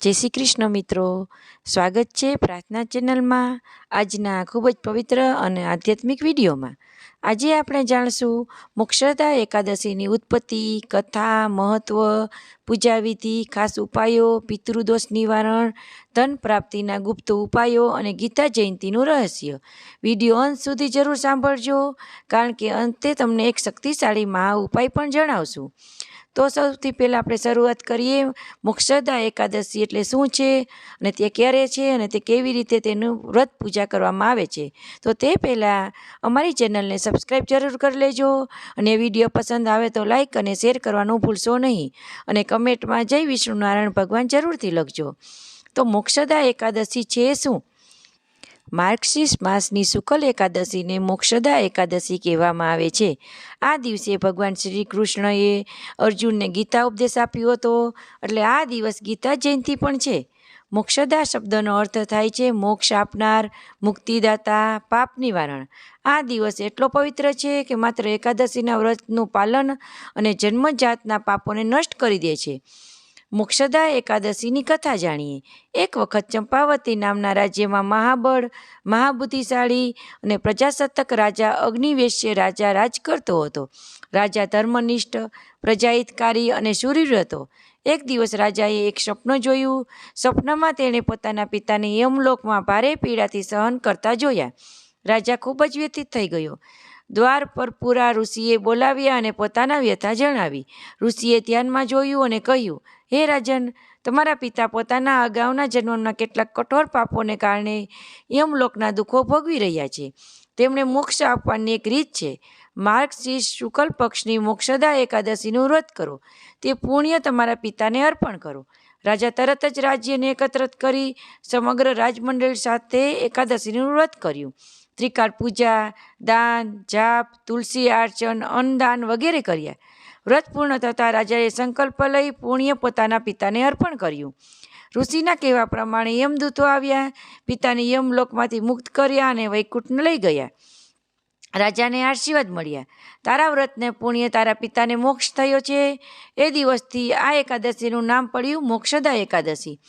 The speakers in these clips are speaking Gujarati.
જય શ્રી કૃષ્ણ મિત્રો. સ્વાગત છે પ્રાર્થના ચેનલમાં આજના ખૂબ જ પવિત્ર અને આધ્યાત્મિક વિડીયોમાં. આજે આપણે જાણશું મોક્ષદા એકાદશીની ઉત્પત્તિ, કથા મહત્ત્વ પૂજાવિધિ, ખાસ ઉપાયો, પિતૃદોષ નિવારણ, ધન પ્રાપ્તિના ગુપ્ત ઉપાયો અને ગીતા જયંતીનું રહસ્ય. વીડિયો અંત સુધી જરૂર સાંભળજો, કારણ કે અંતે તમને એક શક્તિશાળી મહા ઉપાય પણ જણાવશું. તો સૌથી પહેલાં આપણે શરૂઆત કરીએ મોક્ષદા એકાદશી એટલે શું છે અને તે ક્યારે છે અને તે કેવી રીતે તેનું વ્રત પૂજા કરવામાં આવે છે. તો તે પહેલાં અમારી ચેનલને સબસ્ક્રાઈબ જરૂર કરી લેજો અને વીડિયો પસંદ આવે તો લાઈક અને શેર કરવાનું ભૂલશો નહીં અને કમેન્ટમાં જય વિષ્ણુ નારાયણ ભગવાન જરૂરથી લખજો. તો મોક્ષદા એકાદશી છે શું? માર્ગશીર્ષ માસની શુકલ એકાદશીને મોક્ષદા એકાદશી કહેવામાં આવે છે. આ દિવસે ભગવાન શ્રી કૃષ્ણએ અર્જુનને ગીતા ઉપદેશ આપ્યો હતો. એટલે આ દિવસ ગીતા જયંતિ પણ છે. મોક્ષદા શબ્દનો અર્થ થાય છે, મોક્ષ આપનાર, મુક્તિદાતા, પાપ નિવારણ. આ દિવસ એટલો પવિત્ર છે કે માત્ર એકાદશીના વ્રતનું પાલન અને જન્મજાતના પાપોને નષ્ટ કરી દે છે. મોક્ષદા એકાદશીની કથા જાણીએ. એક વખત ચંપાવતી નામના રાજ્યમાં મહાબળ, મહાબુદ્ધિશાળી અને પ્રજાસત્તક રાજા અગ્નિવેશ્ય રાજા રાજ કરતો હતો. રાજા ધર્મનિષ્ઠ, પ્રજાહિતકારી અને શૂરીર હતો. એક દિવસ રાજાએ એક સ્વપ્ન જોયું. સ્વપ્નમાં તેણે પોતાના પિતાને યમલોકમાં ભારે પીડાથી સહન કરતા જોયા. રાજા ખૂબ જ વ્યથિત થઈ ગયો. દ્વાર પર પૂરા ઋષિએ બોલાવ્યા અને પોતાના વ્યથા જણાવી. ઋષિએ ધ્યાનમાં જોયું અને કહ્યું, હે રાજન, તમારા પિતા પોતાના અગાઉના જન્મના કેટલાક કઠોર પાપોને કારણે યમલોકના દુઃખો ભોગવી રહ્યા છે. તેમણે મોક્ષ આપવાની એક રીત છે. માર્ગશીર્ષ શુકલ પક્ષની મોક્ષદા એકાદશીનું વ્રત કરો. તે પુણ્ય તમારા પિતાને અર્પણ કરો. રાજા તરત જ રાજ્યને એકત્રિત કરી સમગ્ર રાજમંડળ સાથે એકાદશીનું વ્રત કર્યું. ત્રિકાળ પૂજા, દાન, જાપ, તુલસી અર્ચન, અન્નદાન વગેરે કર્યા. વ્રત પૂર્ણ થતાં રાજાએ સંકલ્પ લઈ પુણ્ય પોતાના પિતાને અર્પણ કર્યું. ઋષિના કહેવા પ્રમાણે યમદૂતો આવ્યા, પિતાને યમલોકમાંથી મુક્ત કર્યા અને વૈકુંઠને લઈ ગયા. રાજાને આશીર્વાદ મળ્યા. તારા વ્રતને પુણ્ય તારા પિતાને મોક્ષ થયો છે. એ દિવસથી આ એકાદશીનું નામ પડ્યું મોક્ષદા એકાદશી.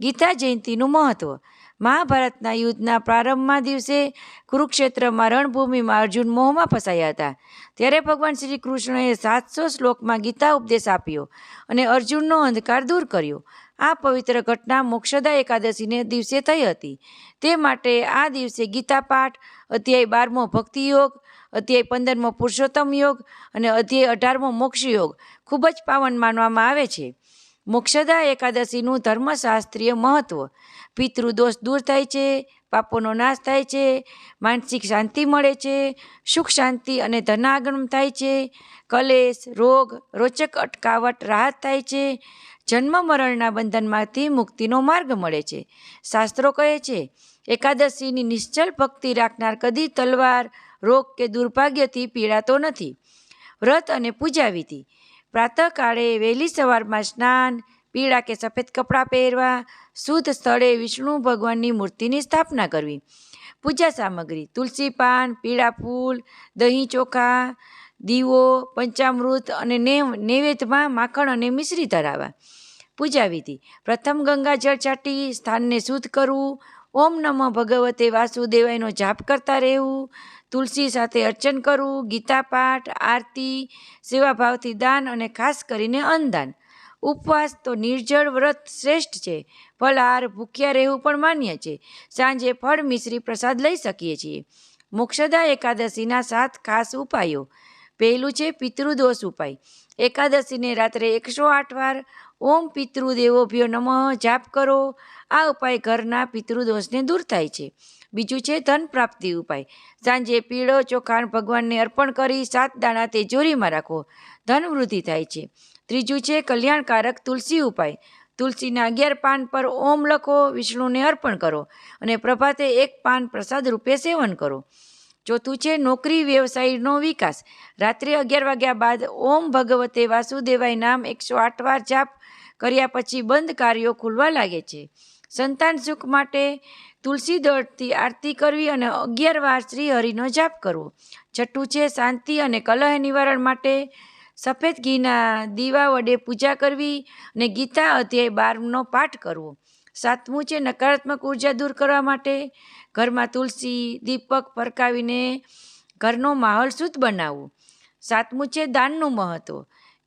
ગીતા જયંતીનું મહત્ત્વ મહાભારતના યુદ્ધના પ્રારંભમાં દિવસે કુરુક્ષેત્રમાં રણભૂમિમાં અર્જુન મોહમાં ફસાયા હતા. ત્યારે ભગવાન શ્રી કૃષ્ણએ સાતસો શ્લોકમાં ગીતા ઉપદેશ આપ્યો અને અર્જુનનો અંધકાર દૂર કર્યો. આ પવિત્ર ઘટના મોક્ષદા એકાદશીને દિવસે થઈ હતી. તે માટે આ દિવસે ગીતા પાઠ, અધ્યાય બારમો ભક્તિ યોગ, અધ્યાય પંદરમો પુરુષોત્તમ યોગ અને અધ્યાય અઢારમો મોક્ષ યોગ ખૂબ જ પાવન માનવામાં આવે છે. મોક્ષદા એકાદશીનું ધર્મશાસ્ત્રીય મહત્ત્વ પિતૃદોષ દૂર થાય છે, પાપોનો નાશ થાય છે, માનસિક શાંતિ મળે છે, સુખ શાંતિ અને ધનાગમ થાય છે, કલેશ, રોગ, રોચક અટકાવટ, રાહત થાય છે, જન્મ મરણના બંધનમાંથી મુક્તિનો માર્ગ મળે છે. શાસ્ત્રો કહે છે, એકાદશીની નિશ્ચલ ભક્તિ રાખનાર કદી તલવાર, રોગ કે દુર્ભાગ્યથી પીડાતો નથી. વ્રત અને પૂજા વિધિ. પ્રાતઃકાળે વહેલી સવારમાં સ્નાન, પીળા કે સફેદ કપડાં પહેરવા, શુદ્ધ સ્થળે વિષ્ણુ ભગવાનની મૂર્તિની સ્થાપના કરવી. પૂજા સામગ્રી, તુલસી પાન, પીળા ફૂલ, દહીં ચોખા, દીવો, પંચામૃત અને નૈવેદ્યમાં માખણ અને મિશ્રી ધરાવવા. પૂજા વિધિ, પ્રથમ ગંગા જળ ચાટી, સ્થાનને શુદ્ધ કરવું ઓમ નમઃ ભગવતે વાસુદેવાયનો જાપ કરતા રહેવું, તુલસી સાથે અર્ચન કરવું, ગીતા પાઠ, આરતી સેવાભાવથી દાન અને ખાસ કરીને અન્નદાન. ઉપવાસ તો નિર્જળ વ્રત શ્રેષ્ઠ છે. ફલહાર ભૂખ્યા રહેવું પણ માન્ય છે. સાંજે ફળ મિશ્રી પ્રસાદ લઈ શકીએ છીએ. મોક્ષદા એકાદશીના સાત ખાસ ઉપાયો. પહેલું છે પિતૃદોષ ઉપાય. એકાદશીને રાત્રે એકસો આઠ વાર ઓમ પિતૃદેવોભ્યો નમઃ જાપ કરો. આ ઉપાય ઘરના પિતૃદોષને દૂર થાય છે. બીજું છે ધન પ્રાપ્તિ ઉપાય. સાંજે પીળો ચોખાણ ભગવાનને અર્પણ કરી સાત દાણા તેજોરીમાં રાખો. ધન વૃદ્ધિ થાય છે. ત્રીજું છે કલ્યાણકારક તુલસી ઉપાય. તુલસીના અગિયાર પાન પર ઓમ લખો, વિષ્ણુને અર્પણ કરો અને પ્રભાતે એક પાન પ્રસાદ રૂપે સેવન કરો. ચોથું છે નોકરી વ્યવસાયનો વિકાસ. રાત્રે અગિયાર વાગ્યા બાદ ઓમ ભગવતે વાસુદેવાય નામ એકસો આઠ વાર જાપ કર્યા પછી બંધ કાર્યો ખુલવા લાગે છે. સંતાન સુખ માટે તુલસી દળથી આરતી કરવી અને અગિયાર વાર શ્રી હરિનો જાપ કરવો. છઠ્ઠું છે શાંતિ અને કલહ નિવારણ માટે સફેદ ઘીના દીવા વડે પૂજા કરવી અને ગીતા અધ્યાય બારનો પાઠ કરવો. સાતમું છે નકારાત્મક ઊર્જા દૂર કરવા માટે ઘરમાં તુલસી, દીપક ફરકાવીને ઘરનો માહોલ શુદ્ધ બનાવવો. સાતમું છે દાનનું મહત્ત્વ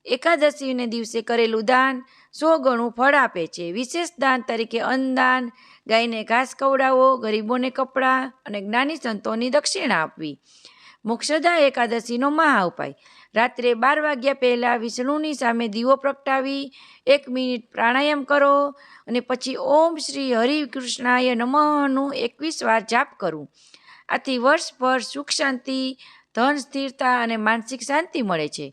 એકાદશીને દિવસે કરેલું દાન સો ગણું ફળ આપે છે. વિશેષ દાન તરીકે અન્નદાન, ગાયને ઘાસ ખવડાવો, ગરીબોને કપડાં અને જ્ઞાની સંતોની દક્ષિણા આપવી. મોક્ષદા એકાદશીનો મહા ઉપાય રાત્રે બાર વાગ્યા પહેલાં વિષ્ણુની સામે દીવો પ્રગટાવી, એક મિનિટ પ્રાણાયામ કરો અને પછી ઓમ શ્રી હરિકૃષ્ણાય નમઃનું એકવીસ વાર જાપ કરવું આથી વર્ષભર સુખ શાંતિ, ધન સ્થિરતા અને માનસિક શાંતિ મળે છે.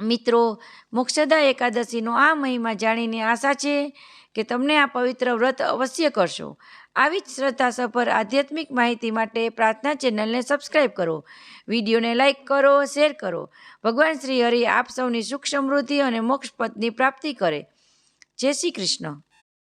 મિત્રો, મોક્ષદા એકાદશીનો આ મહિમા જાણીને આશા છે કે તમને આ પવિત્ર વ્રત અવશ્ય કરશો. આવી જ શ્રદ્ધાસભર આધ્યાત્મિક માહિતી માટે પ્રાર્થના ચેનલને સબસ્ક્રાઈબ કરો. વિડીયોને લાઈક કરો, શેર કરો. ભગવાન શ્રી હરિ આપ સૌની સુખ સમૃદ્ધિ અને મોક્ષ પદની પ્રાપ્તિ કરે. જય શ્રી કૃષ્ણ.